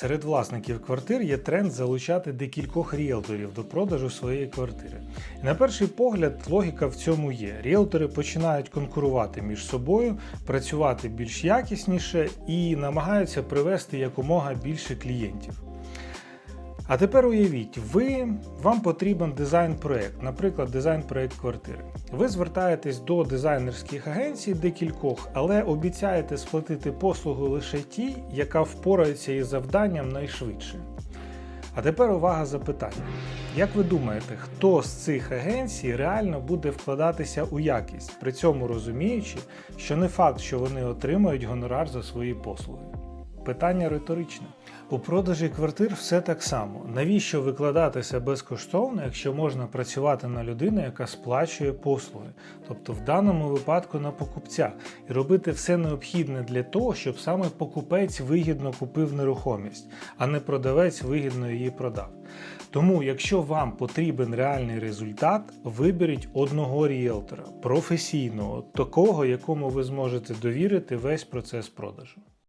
Серед власників квартир є тренд залучати декількох ріелторів до продажу своєї квартири. На перший погляд, логіка в цьому є. Ріелтори починають конкурувати між собою, працювати більш якісніше і намагаються привести якомога більше клієнтів. А тепер уявіть, ви, вам потрібен дизайн-проект, наприклад, дизайн-проект квартири. Ви звертаєтесь до дизайнерських агенцій декількох, але обіцяєте сплатити послугу лише тій, яка впорається із завданням найшвидше. А тепер увага запитання. Як ви думаєте, хто з цих агенцій реально буде вкладатися у якість, при цьому розуміючи, що не факт, що вони отримають гонорар за свої послуги? Питання риторичне. У продажі квартир все так само. Навіщо викладатися безкоштовно, якщо можна працювати на людину, яка сплачує послуги, тобто в даному випадку на покупця, і робити все необхідне для того, щоб саме покупець вигідно купив нерухомість, а не продавець вигідно її продав. Тому, якщо вам потрібен реальний результат, виберіть одного ріелтора, професійного, такого, якому ви зможете довірити весь процес продажу.